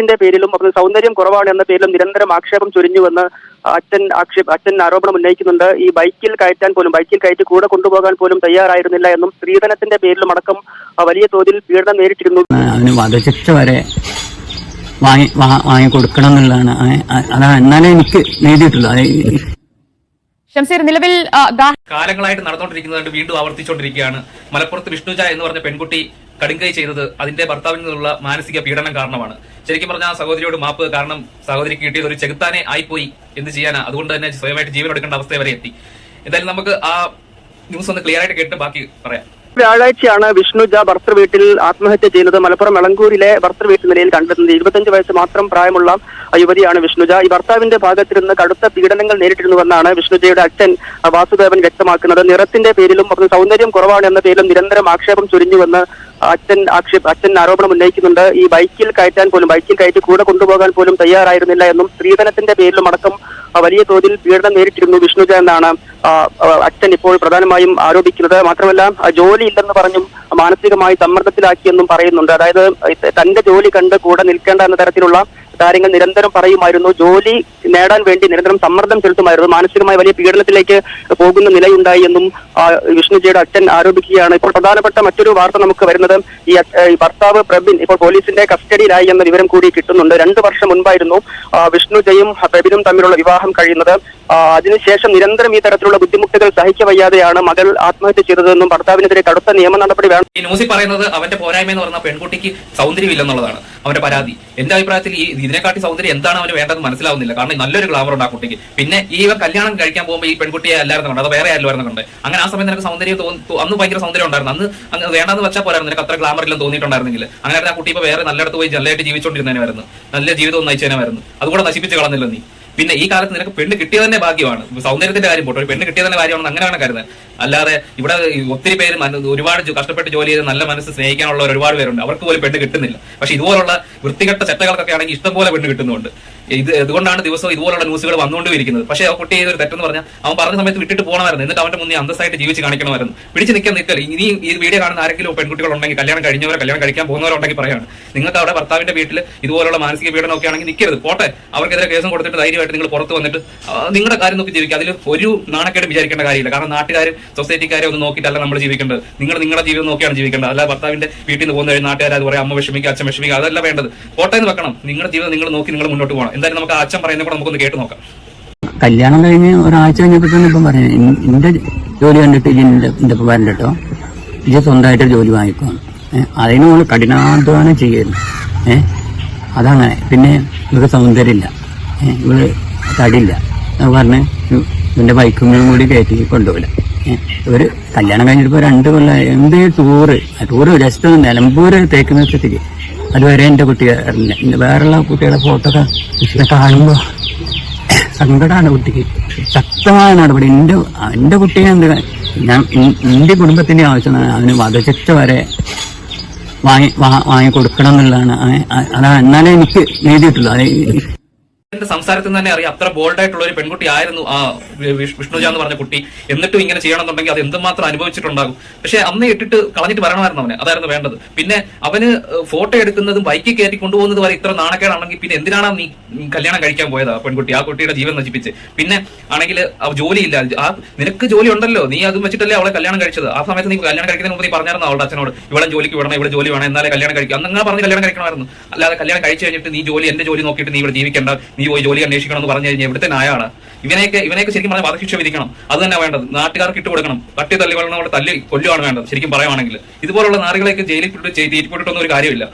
നിറത്തിന്റെ പേരിലും അപ്പോൾ സൗന്ദര്യം കുറവാണ് എന്ന പേരിലും നിരന്തരം ആക്ഷേപം ചൊരിഞ്ഞുവെന്ന് അച്ഛൻ ആക്ഷേപ അച്ഛൻ ആരോപണം ഉന്നയിക്കുന്നുണ്ട്. ഈ ബൈക്കിൽ കയറ്റാൻ പോലും ബൈക്കിൽ കയറ്റി കൂടെ കൊണ്ടുപോകാൻ പോലും തയ്യാറായിരുന്നില്ല എന്നും സ്ത്രീധനത്തിന്റെ പേരിലും അടക്കം വലിയ തോതിൽ പീഡനം നേരിട്ടിരുന്നു. അതിന് വധശിക്ഷ വരെ വാങ്ങി വാങ്ങി കൊടുക്കണം എന്നുള്ളതാണ്. അതാണ് എന്നാലേ എനിക്ക് നേടിയിട്ടുള്ളൂ അത് ഷംസീർ നിലവിൽ കാലങ്ങളായിട്ട് നടന്നുകൊണ്ടിരിക്കുന്നത് വീണ്ടും ആവർത്തിച്ചുകൊണ്ടിരിക്കുകയാണ്. മലപ്പുറത്ത് വിഷ്ണുജ എന്ന് പറഞ്ഞ പെൺകുട്ടി കടുങ്കൈ ചെയ്തത് അതിന്റെ ഭർത്താവിൽ നിന്നുള്ള മാനസിക പീഡനം കാരണമാണ്. ശരിക്കും പറഞ്ഞാൽ സഹോദരിയോട് മാപ്പ് കാരണം സഹോദരി കിട്ടിയത് ഒരു ചെകുത്താനെ ആയിപ്പോയി എന്ത് ചെയ്യാനാ? അതുകൊണ്ട് തന്നെ സ്വയമായിട്ട് ജീവൻ എടുക്കേണ്ട അവസ്ഥ വരെ എത്തി. എന്തായാലും നമുക്ക് ആ ന്യൂസ് ഒന്ന് ക്ലിയർ ആയിട്ട് കേട്ട് ബാക്കി പറയാം. വ്യാഴാഴ്ചയാണ് വിഷ്ണുജ ഭർത്തൃ വീട്ടിൽ ആത്മഹത്യ ചെയ്യുന്നത് മലപ്പുറം എളങ്കൂരിലെ ഭർത്തൃ വീട്ടു നിലയിൽ കണ്ടെത്തുന്നത് ഇരുപത്തഞ്ച് വയസ്സ് മാത്രം പ്രായമുള്ള യുവതിയാണ് വിഷ്ണുജ. ഈ ഭർത്താവിന്റെ ഭാഗത്തിരുന്ന് കടുത്ത പീഡനങ്ങൾ നേരിട്ടിരുന്നുവെന്നാണ് വിഷ്ണുജയുടെ അച്ഛൻ വാസുദേവൻ വ്യക്തമാക്കുന്നത്. നിറത്തിന്റെ പേരിലും സൗന്ദര്യം കുറവാണ് എന്ന പേരിലും നിരന്തരം ആക്ഷേപം ചൊരിഞ്ഞുവെന്ന് അച്ഛൻ ആക്ഷേപ അച്ഛൻ ആരോപണം ഉന്നയിക്കുന്നുണ്ട്. ഈ ബൈക്കിൽ കയറ്റാൻ പോലും ബൈക്കിൽ കയറ്റി കൂടെ കൊണ്ടുപോകാൻ പോലും തയ്യാറായിരുന്നില്ല എന്നും സ്ത്രീധനത്തിന്റെ പേരിലും അടക്കം വലിയ തോതിൽ പീഡനം നേരിട്ടിരുന്നു വിഷ്ണുജ എന്നാണ് അച്ഛൻ ഇപ്പോൾ പ്രധാനമായും ആരോപിക്കുന്നത്. മാത്രമല്ല ജോലി ഇല്ലെന്ന് പറഞ്ഞും മാനസികമായി സമ്മർദ്ദത്തിലാക്കിയെന്നും പറയുന്നുണ്ട്. അതായത് തന്റെ ജോലി കണ്ട് കൂടെ നിൽക്കേണ്ട എന്ന തരത്തിലുള്ള കാര്യങ്ങൾ നിരന്തരം പറയുമായിരുന്നു. ജോലി നേടാൻ വേണ്ടി നിരന്തരം സമ്മർദ്ദം ചെലുത്തുമായിരുന്നു. മാനസികമായ വലിയ പീഡനത്തിലേക്ക് പോകുന്ന നിലയുണ്ടായി എന്നും വിഷ്ണുജിയുടെ അച്ഛൻ ആരോപിക്കുകയാണ്. ഇപ്പോൾ പ്രധാനപ്പെട്ട മറ്റൊരു വാർത്ത നമുക്ക് വരുന്നത് ഈ ഭർത്താവ് പ്രബിൻ ഇപ്പോൾ പോലീസിന്റെ കസ്റ്റഡിയിലായി എന്ന വിവരം കൂടി കിട്ടുന്നുണ്ട്. രണ്ടു വർഷം മുൻപായിരുന്നു വിഷ്ണുജയും പ്രബിനും തമ്മിലുള്ള വിവാഹം കഴിയുന്നത്. അതിനുശേഷം നിരന്തരം ഈ തരത്തിലുള്ള ബുദ്ധിമുട്ടുകൾ സഹിക്കവയ്യാതെയാണ് മകൾ ആത്മഹത്യ ചെയ്തതെന്നും ഭർത്താവിനെതിരെ കടുത്ത നിയമ നടപടി വേണം. ഈ ന്യൂസിൽ പറയുന്നത് അവന്റെ പോരായ്മ എന്ന് പറഞ്ഞ പെൺകുട്ടിക്ക് സൗന്ദര്യമില്ലെന്നുള്ളതാണ്. അവന്റെ പരാതി. എന്റെ അഭിപ്രായത്തിൽ ഈ ഇതിനെക്കാട്ടി സൗന്ദര്യം എന്താണ് അവന് വേണ്ടതെന്ന് മനസ്സിലാവുന്നില്ല. കാരണം നല്ലൊരു ഗ്ലാമർ ഉണ്ട് ആ കുട്ടിക്ക്. പിന്നെ ഈ കല്യാണം കഴിക്കാൻ പോകുമ്പോൾ ഈ പെൺകുട്ടിയെ അല്ലായിരുന്നു കണ്ടത് വേറെ ആയിരുന്നു കണ്ടത് അങ്ങനെ ആ സമയത്ത് നിനക്ക് സൗന്ദര്യം തോന്നി അന്ന് ഭയങ്കര സൗന്ദര്യം ഉണ്ടായിരുന്നു. അന്ന് അങ്ങ് വേണ്ടെന്ന് വെച്ചാൽ പോരായിരുന്നു. നിനക്ക് അത്ര ഗ്ലാമർ ഇല്ലെന്ന് തോന്നിയിട്ടുണ്ടായിരുന്നെങ്കിൽ. അങ്ങനെ ആ കുട്ടി ഇപ്പൊ വേറെ നല്ലയിടത്ത് പോയി നല്ലതായിട്ട് ജീവിച്ചുകൊണ്ടിരുന്നതിനായിരുന്നു. നല്ല ജീവിതം നയിച്ചതിനായിരുന്നു. അതുകൂടെ നശിപ്പിച്ച് കളഞ്ഞില്ല നീ. പിന്നെ ഈ കാലത്ത് നിനക്ക് പെണ്ണ് കിട്ടിയത് തന്നെ ഭാഗ്യമാണ്. സൗന്ദര്യത്തിന്റെ കാര്യം പോട്ടെ. പെണ്ണ് കിട്ടിയത് തന്നെ കാര്യമാണെന്ന് അങ്ങനെയാണ് കരുതുന്നത്. അല്ലാതെ ഇവിടെ ഒത്തിരി പേര് ഒരുപാട് കഷ്ടപ്പെട്ട് ജോലി ചെയ്ത് നല്ല മനസ്സ് സ്നേഹിക്കാനുള്ള ഒരുപാട് പേരുണ്ട്. അവർക്ക് പോലും പെണ്ണ് കിട്ടുന്നില്ല. പക്ഷെ ഇതുപോലുള്ള വൃത്തികെട്ട ചെറ്റകൾക്കൊക്കെ ആണെങ്കിൽ ഇഷ്ടം പോലെ പെണ്ണ് കിട്ടുന്നുണ്ട്. ഇത് എന്തുകൊണ്ടാണ് ദിവസവും ഇതുപോലുള്ള ന്യൂസുകൾ വന്നുകൊണ്ടിരിക്കുന്നത്? പക്ഷേ ആ കുട്ടി ചെയ്തൊരു തെറ്റെന്ന് പറഞ്ഞാൽ അവൻ പറഞ്ഞ സമയത്ത് വിട്ടിട്ട് പോകണമായിരുന്നു എന്നിട്ട് അവന്റെ മുന്നേ അന്തസ്സായിട്ട് ജീവിച്ച് കാണിക്കണമായിരുന്നു. പിടിച്ച് നിൽക്കാൻ നിൽക്കല്ല? ഇനി ഈ വീഡിയോ കാണുന്ന ആരെങ്കിലും പെൺകുട്ടികൾ ഉണ്ടെങ്കിൽ കല്യാണം കഴിഞ്ഞവരോ കല്യാണം കഴിക്കാൻ പോകുന്നവരുണ്ടെങ്കിൽ പറയാണ്. നിങ്ങൾക്ക് അവിടെ ഭർത്താവിന്റെ വീട്ടിൽ ഇതുപോലുള്ള മാനസിക പീഡനം ഒക്കെ ആണെങ്കിൽ നിൽക്കരുത് പോട്ടെ. അവർക്കെതിരെ കേസും കൊടുത്തിട്ട് ധൈര്യമായിട്ട് നിങ്ങൾ പുറത്ത് വന്നിട്ട് നിങ്ങളുടെ കാര്യം നോക്കി ജീവിക്കുക. അതിൽ ഒരു നാണക്കേട് വിചാരിക്കേണ്ട കാര്യമില്ല. കാരണം നാട്ടുകാരും സൊസൈറ്റിക്കാരെ ഒന്നും നോക്കിയിട്ടല്ല നമ്മൾ ജീവിക്കേണ്ടത്. നിങ്ങൾ നിങ്ങളുടെ ജീവിതം നോക്കിയാണ് ജീവിക്കേണ്ടത്. അല്ലാതെ ഭർത്താവിന്റെ വീട്ടിൽ നിന്ന് പോകുന്ന നാട്ടുകാർ അത് പറയാം അമ്മ വിഷമിക്കുക അച്ഛൻ വിഷമിക്കുക അതല്ല വേണ്ടത്. പോട്ടെ എന്ന് വെക്കണം. നിങ്ങളുടെ ജീവിതം നിങ്ങൾ നോക്കി നിങ്ങൾ മുന്നോട്ട് പോകണം. എന്തായാലും നമുക്ക് അച്ഛൻ പറയുന്നത് കൂടെ നമുക്കൊന്ന് കേട്ട് നോക്കാം. കല്യാണം കഴിഞ്ഞ് ഒരാഴ്ച കഴിഞ്ഞപ്പോൾ തന്നെ ഇപ്പം പറഞ്ഞു എന്റെ ജോലി കണ്ടിട്ട് ഇനി എന്റെ വരണ്ട കേട്ടോ ഇത് സ്വന്തമായിട്ട് ജോലി വാങ്ങിക്കണം അതിന് നമ്മൾ കഠിനാധ്വാനം ചെയ്യരുത്. ഏഹ് അതങ്ങനെ. പിന്നെ ഇവർക്ക് സൗന്ദര്യമില്ല. ഇവൾ തടിയില്ല. അത് പറഞ്ഞ് ഇവന്റെ ബൈക്കും കൂടി കയറ്റി കൊണ്ടുപോകില്ല ഒരു കല്യാണം കഴിഞ്ഞിട്ട് രണ്ട് കൊല്ലം എന്തേ ടൂറ്? ടൂറ് ജസ്റ്റ് നിലമ്പൂര് തേക്ക് നിർത്തിക്ക് അതുവരെ എന്റെ എന്റെ വേറെയുള്ള കുട്ടികളുടെ ഫോട്ടോ ഒക്കെ കാണുമ്പോൾ സങ്കടമാണ് കുട്ടിക്ക്. ശക്തമായ നടപടി. എന്റെ എന്റെ കുട്ടിയെ എന്ത് ഞാൻ എന്റെ കുടുംബത്തിന്റെ ആവശ്യമാണ് ആവശ്യം അവന് വധശിക്ഷ വരെ വാങ്ങി വാങ്ങിക്കൊടുക്കണം വാങ്ങി കൊടുക്കണം എന്നുള്ളതാണ് അതാണ് എന്നാലേ എനിക്ക് നേടിയിട്ടുള്ളൂ അത് എന്റെ സംസാരത്തിൽ തന്നെ അറിയാം. അത്ര ബോൾഡ് ആയിട്ടുള്ള ഒരു പെൺകുട്ടി ആയിരുന്നു ആ വിഷ്ണുജ എന്ന് പറഞ്ഞ കുട്ടി. എന്നിട്ടും ഇങ്ങനെ ചെയ്യണമെന്നുണ്ടെങ്കിൽ അത് എന്തുമാത്രം അനുഭവിച്ചിട്ടുണ്ടാകും. പക്ഷെ അന്ന് ഇട്ടിട്ട് കളഞ്ഞിട്ട് വരണമായിരുന്നു അവനെ. അതായിരുന്നു വേണ്ടത്. പിന്നെ അവന് ഫോട്ടോ എടുക്കുന്നതും ബൈക്കിൽ കയറ്റി കൊണ്ടുപോകുന്നത് വരെ ഇത്ര നാണക്കേടാണെങ്കിൽ പിന്നെ എന്തിനാണ് നീ കല്യാണം കഴിക്കാൻ പോയത് ആ പെൺകുട്ടി ആ കുട്ടിയുടെ ജീവൻ നശിപ്പിച്ച്? പിന്നെ ആണെങ്കിൽ ജോലിയില്ല. ആ നിനക്ക് ജോലി ഉണ്ടല്ലോ നീ അതും വെച്ചിട്ടല്ലേ അവളെ കല്യാണം കഴിച്ചത്? ആ സമയത്ത് നീ കല്യാണം കഴിക്കുന്നതിന് മുമ്പ് നീ പറഞ്ഞായിരുന്നു അവളുടെ അച്ഛനോട്? ഇവിടെ ജോലിക്ക് വിടണം ഇവിടെ ജോലി വേണം എന്നാലേ കല്യാണം കഴിക്കും. അന്ന് അങ്ങനെ പറഞ്ഞ് കല്യാണം കഴിക്കണമായിരുന്നു. അല്ലാതെ കല്യാണം കഴിച്ചു കഴിഞ്ഞിട്ട് നീ ജോലി എന്റെ ജോലി നോക്കിയിട്ട് നീ ഇവിടെ ജീവിക്കേണ്ട. നീ പോയി ജോലി അന്വേഷിക്കണം എന്ന് പറഞ്ഞു കഴിഞ്ഞാൽ ഇവിടുത്തെ നായാണ്. ഇവനെയൊക്കെ ഇവനെയൊക്കെ ശരിക്കും പറഞ്ഞാൽ വധശിക്ഷ വിധിക്കണം. അത് തന്നെ വേണ്ടത്. നാട്ടുകാർക്ക് ഇട്ട് കൊടുക്കണം. തട്ടി തല്ലി കൊള്ളണം തല്ലി കൊല്ലുവാണ് വേണ്ടത് ശരിക്കും പറയുവാണെങ്കിൽ. ഇതുപോലുള്ള നാറികളെയൊക്കെ ജയിലിൽ ഇട്ട് തീറ്റിപ്പെട്ടിട്ടൊന്നും ഒരു കാര്യമില്ല.